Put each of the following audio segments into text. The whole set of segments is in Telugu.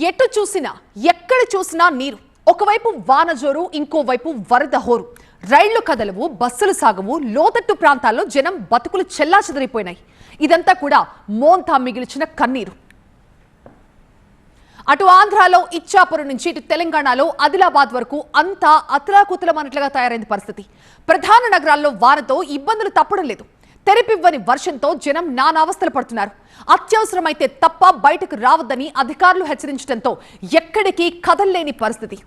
ఎటు చూసినా ఎక్కడ చూసినా నీరు. ఒకవైపు వానజోరు ఇంకోవైపు వరద హోరు. రైళ్ళు కదలవు బస్సులు సాగవు లోతట్టు ప్రాంతాల్లో జనం బతుకులు చెల్లాచెదరిపోయినాయి. ఇదంతా కూడా మోంతా మిగిల్చిన కన్నీరు. అటు ఆంధ్రాలో ఇచ్చాపురం నుంచి ఇటు తెలంగాణలో ఆదిలాబాద్ వరకు అంతా అతలాకుతలమన్నట్లుగా తయారైంది పరిస్థితి. ప్రధాన నగరాల్లో వానతో ఇబ్బందులు తప్పడం లేదు. తెరపివ్వని వర్షంతో జనం నానావస్థలు పడుతున్నారు. అత్యవసరమైతే తప్ప బయటకు రావద్దని అధికారులు హెచ్చరించడంతో ఎక్కడికి కదల్లేని పరిస్థితి.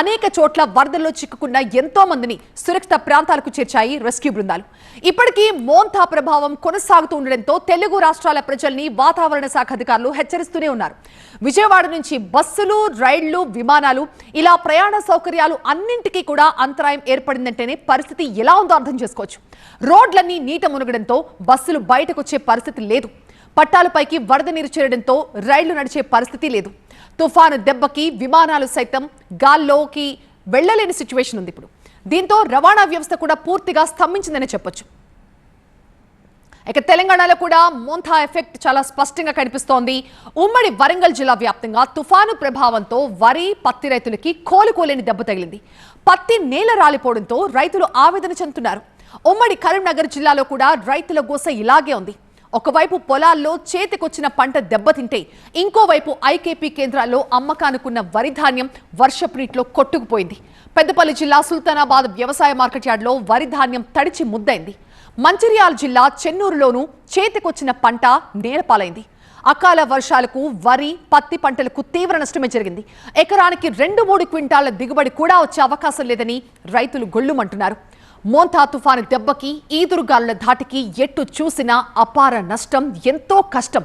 అనేక చోట్ల వరదల్లో చిక్కుకున్న ఎంతో మందిని సురక్షిత ప్రాంతాలకు చేర్చాయి రెస్క్యూ బృందాలు. ఇప్పటికీ మోంతా ప్రభావం కొనసాగుతూ ఉండడంతో తెలుగు రాష్ట్రాల ప్రజల్ని వాతావరణ శాఖ అధికారులు హెచ్చరిస్తూనే ఉన్నారు. విజయవాడ నుంచి బస్సులు రైళ్ళు విమానాలు ఇలా ప్రయాణ సౌకర్యాలు అన్నింటికీ కూడా అంతరాయం ఏర్పడిందంటేనే పరిస్థితి ఎలా ఉందో అర్థం చేసుకోవచ్చు. రోడ్లన్నీ నీట మునగడంతో బస్సులు బయటకొచ్చే పరిస్థితి లేదు. పట్టాలపైకి వరద నీరు చేరడంతో రైళ్ళు నడిచే పరిస్థితి లేదు. తుఫాను దెబ్బకి విమానాలు సైతం గాల్లోకి వెళ్ళలేని సిచ్యువేషన్ ఉంది ఇప్పుడు. దీంతో రవాణా వ్యవస్థ కూడా పూర్తిగా స్తంభించిందని చెప్పొచ్చు. ఇక తెలంగాణలో కూడా మోంథా ఎఫెక్ట్ చాలా స్పష్టంగా కనిపిస్తోంది. ఉమ్మడి వరంగల్ జిల్లా వ్యాప్తంగా తుఫాను ప్రభావంతో వరి పత్తి రైతులకి కోలుకోలేని దెబ్బ తగిలింది. పత్తి నేల రాలిపోవడంతో రైతులు ఆవేదన చెందుతున్నారు. ఉమ్మడి కరీంనగర్ జిల్లాలో కూడా రైతుల గోస ఇలాగే ఉంది. ఒకవైపు పొలాల్లో చేతికొచ్చిన పంట దెబ్బతింటే ఇంకోవైపు ఐకేపీ కేంద్రాల్లో అమ్మకానుకున్న వరి ధాన్యం వర్షపు నీటిలో కొట్టుకుపోయింది. పెద్దపల్లి జిల్లా సుల్తానాబాద్ వ్యవసాయ మార్కెట్ యార్డ్లో వరి ధాన్యం తడిచి ముద్దైంది. మంచిర్యాల జిల్లా చెన్నూరులోనూ చేతికొచ్చిన పంట నేలపాలైంది. అకాల వర్షాలకు వరి పత్తి పంటలకు తీవ్ర నష్టమే జరిగింది. ఎకరానికి రెండు మూడు క్వింటాల దిగుబడి కూడా వచ్చే అవకాశం లేదని రైతులు గొల్లుమంటున్నారు. మోంతా తుఫాను దెబ్బకి ఈదురుగాలుల ధాటికి ఎట్టు చూసినా అపార నష్టం ఎంతో కష్టం.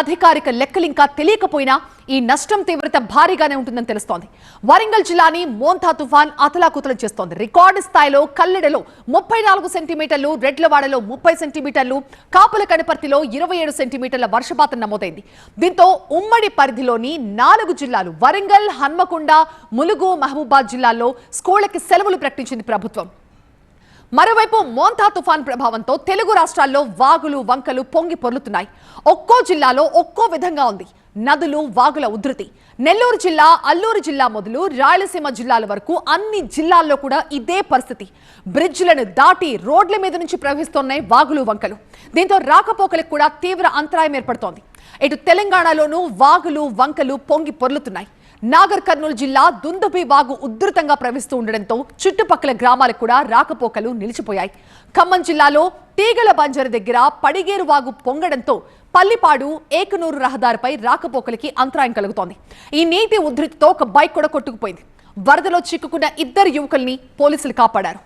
అధికారిక లెక్కలింకా తెలియకపోయినా ఈ నష్టం తీవ్రత భారీగానే ఉంటుందని తెలుస్తోంది. వరంగల్ జిల్లాని మోంతా తుఫాన్ అతలాకుతలం చేస్తోంది. రికార్డు స్థాయిలో కల్లెడలో ముప్పై నాలుగు సెంటీమీటర్లు రెడ్లవాడలో ముప్పై సెంటీమీటర్లు కాపుల కనపర్తిలో ఇరవై ఏడు సెంటీమీటర్ల వర్షపాతం నమోదైంది. దీంతో ఉమ్మడి పరిధిలోని నాలుగు జిల్లాలు వరంగల్ హన్మకొండ ములుగు మహబూబాద్ జిల్లాల్లో స్కూళ్ళకి సెలవులు ప్రకటించింది ప్రభుత్వం. మరోవైపు మోంతా తుఫాన్ ప్రభావంతో తెలుగు రాష్ట్రాల్లో వాగులు వంకలు పొంగి పొర్లుతున్నాయి. ఒక్కో జిల్లాలో ఒక్కో విధంగా ఉంది. నదులు వాగుల ఉధృతి. నెల్లూరు జిల్లా అల్లూరు జిల్లా మొదలు రాయలసీమ జిల్లాల వరకు అన్ని జిల్లాల్లో కూడా ఇదే పరిస్థితి. బ్రిడ్జ్లను దాటి రోడ్ల మీద నుంచి ప్రవహిస్తున్నాయి వాగులు వంకలు. దీంతో రాకపోకలకు కూడా తీవ్ర అంతరాయం ఏర్పడుతోంది. ఇటు తెలంగాణలోనూ వాగులు వంకలు పొంగి పొర్లుతున్నాయి. నాగర్ కర్నూలు జిల్లా దుందుబి వాగు ఉధృతంగా ప్రవహిస్తూ ఉండడంతో చుట్టుపక్కల గ్రామాలకు కూడా రాకపోకలు నిలిచిపోయాయి. ఖమ్మం జిల్లాలో తీగల బంజరు దగ్గర పడిగేరు వాగు పొంగడంతో పల్లిపాడు ఏకనూరు రహదారిపై రాకపోకలకి అంతరాయం కలుగుతోంది. ఈ నీటి ఉధృతితో ఒక బైక్ కూడా కొట్టుకుపోయింది. వరదలో చిక్కుకున్న ఇద్దరు యువకుల్ని పోలీసులు కాపాడారు.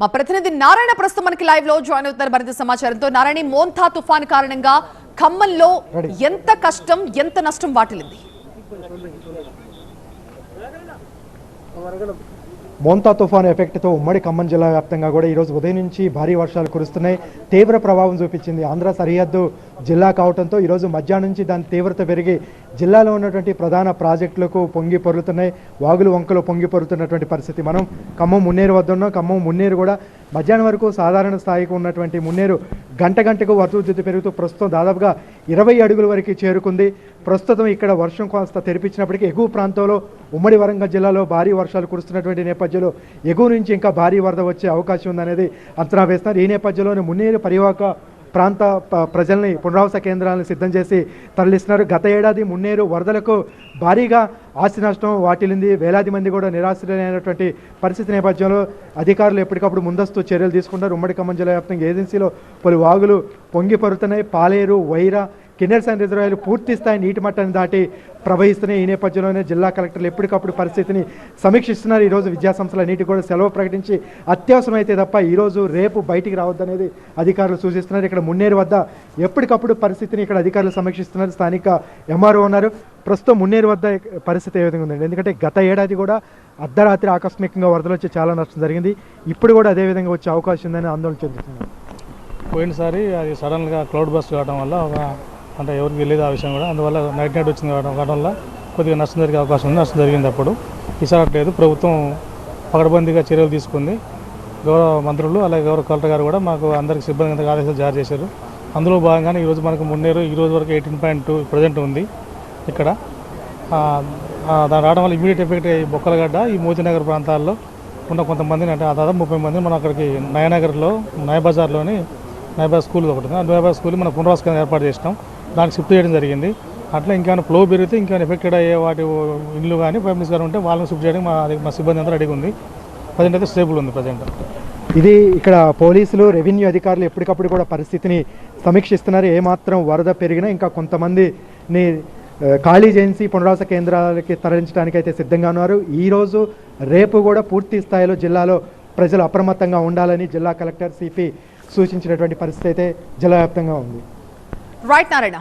మా ప్రతినిధి నారాయణ ప్రస్తుతం మనకి లైవ్లో జాయిన్ అవుతున్నారు. మరింత సమాచారంతో నారాయణ మోంథా తుఫాన్ కారణంగా ఖమ్మంలో ఎంత కష్టం ఎంత నష్టం వాటిల్లింది మోంతా తుఫాను ఎఫెక్ట్తో ఉమ్మడి ఖమ్మం జిల్లా వ్యాప్తంగా కూడా ఈరోజు ఉదయం నుంచి భారీ వర్షాలు కురుస్తున్నాయి. తీవ్ర ప్రభావం చూపించింది ఆంధ్ర సరిహద్దు జిల్లా కావడంతో ఈరోజు మధ్యాహ్నం నుంచి దాని తీవ్రత పెరిగి జిల్లాలో ఉన్నటువంటి ప్రధాన ప్రాజెక్టులకు పొంగి పొరులుతున్నాయి. వాగులు వంకలు పొంగి పొరుతున్నటువంటి పరిస్థితి. మనం ఖమ్మం మున్నేరు వద్ద ఉన్నాం. ఖమ్మం మున్నేరు కూడా మధ్యాహ్నం వరకు సాధారణ స్థాయికి ఉన్నటువంటి మున్నేరు గంట గంటకు వరదోద్ధతి పెరుగుతూ ప్రస్తుతం దాదాపుగా ఇరవై అడుగుల వరకు చేరుకుంది. ప్రస్తుతం ఇక్కడ వర్షం కాస్త తెరిపించినప్పటికీ ఎగువ ప్రాంతంలో ఉమ్మడి వరంగల్ జిల్లాలో భారీ వర్షాలు కురుస్తున్నటువంటి నేపథ్యంలో ఎగువ నుంచి ఇంకా భారీ వరద వచ్చే అవకాశం ఉందనేది అంచనా వేస్తున్నారు ఈ నేపథ్యంలోనే మున్నేరు పరివాహక ప్రాంత ప్రజల్ని పునరావాస కేంద్రాలను సిద్ధం చేసి తరలిస్తున్నారు. గత ఏడాది మున్నేరు వరదలకు భారీగా ఆస్తి నష్టం వాటిల్లింది. వేలాది మంది కూడా నిరాశ్రయమైనటువంటి పరిస్థితి నేపథ్యంలో అధికారులు ఎప్పటికప్పుడు ముందస్తు చర్యలు తీసుకుంటారు. ఉమ్మడి ఖమ్మం జిల్లా వ్యాప్తంగా ఏజెన్సీలో పలు వాగులు పొంగి పరుతున్నాయి. పాలేరు వైరా కిన్నెర్సన్ రిజర్వాయర్లు పూర్తి స్థాయి నీటి మట్టాన్ని దాటి ప్రవహిస్తున్నాయి. ఈ నేపథ్యంలోనే జిల్లా కలెక్టర్లు ఎప్పటికప్పుడు పరిస్థితిని సమీక్షిస్తున్నారు. ఈరోజు విద్యాసంస్థల నీటి కూడా సెలవు ప్రకటించి అత్యవసరమైతే తప్ప ఈరోజు రేపు బయటికి రావద్దనేది అధికారులు సూచిస్తున్నారు. ఇక్కడ మున్నేరు వద్ద ఎప్పటికప్పుడు పరిస్థితిని ఇక్కడ అధికారులు సమీక్షిస్తున్నారు. స్థానిక ఎంఆర్ఓ ఉన్నారు. ప్రస్తుతం మున్నేరు వద్ద పరిస్థితి ఏ విధంగా ఉందండి? ఎందుకంటే గత ఏడాది కూడా అర్ధరాత్రి ఆకస్మికంగా వరదలు వచ్చి చాలా నష్టం జరిగింది. ఇప్పుడు కూడా అదే విధంగా వచ్చే అవకాశం ఉందని ఆందోళన చెందుతున్నారు. పోయినసారి అది సడన్గా క్లౌడ్ బస్ట్ కావడం వల్ల ఒక అంటే ఎవరికి తెలియదు ఆ విషయం కూడా. అందువల్ల నైట్ నైట్ వచ్చింది కావడం కావడం వల్ల కొద్దిగా నష్టం జరిగే అవకాశం ఉంది. నష్టం జరిగింది అప్పుడు. ఈసారి అట్లేదు ప్రభుత్వం పకడ్బందీగా చర్యలు తీసుకుంది. గౌరవ మంత్రులు అలాగే గౌరవ కలెక్టర్ గారు కూడా మాకు అందరికి సిబ్బంది ఆదేశాలు జారీ చేశారు. అందులో భాగంగానే ఈరోజు మనకు మున్నేరు ఈ రోజు వరకు ఎయిటీన్ పాయింట్ టూ ప్రజెంట్ ఉంది. ఇక్కడ. దాని రావడం వల్ల ఇమీడియట్ ఎఫెక్ట్ ఈ బొక్కలగడ్డ ఈ మోతీనగర్ ప్రాంతాల్లో ఉన్న కొంతమందిని అంటే ఆ దాదాపు ముప్పై మంది మనం అక్కడికి నయనగర్లో నయబజార్లోని నయబాజ్ స్కూల్ ఒకటి ఆ నయబాద్ స్కూల్ మనం పునరావాస కేంద్రం ఏర్పాటు చేసినాం. దానికి షిఫ్ట్ చేయడం జరిగింది. అట్లా ఇంకేమైనా ఫ్లో పెరిగితే ఇంకేమైనా ఎఫెక్టెడ్ అయ్యే వాటి ఇల్లు కానీ ఫ్యామిలీస్ కానీ ఉంటే వాళ్ళని షిఫ్ట్ చేయడం మా మా సిబ్బంది అంతా రెడీగా ఉంది. ప్రజెంట్ అయితే స్టేబుల్ ఉంది ప్రజెంట్. ఇది ఇక్కడ పోలీసులు రెవెన్యూ అధికారులు ఎప్పటికప్పుడు కూడా పరిస్థితిని సమీక్షిస్తున్నారు. ఏమాత్రం వరద పెరిగినా ఇంకా కొంతమందిని ఖాళీ చేయించి పునరావాస కేంద్రాలకి తరలించడానికి అయితే సిద్ధంగా ఉన్నారు. ఈరోజు రేపు కూడా పూర్తి స్థాయిలో జిల్లాలో ప్రజలు అప్రమత్తంగా ఉండాలని జిల్లా కలెక్టర్ సిపి సూచించినటువంటి పరిస్థితి అయితే జిల్లా వ్యాప్తంగా ఉంది. రైట్ నారాయణ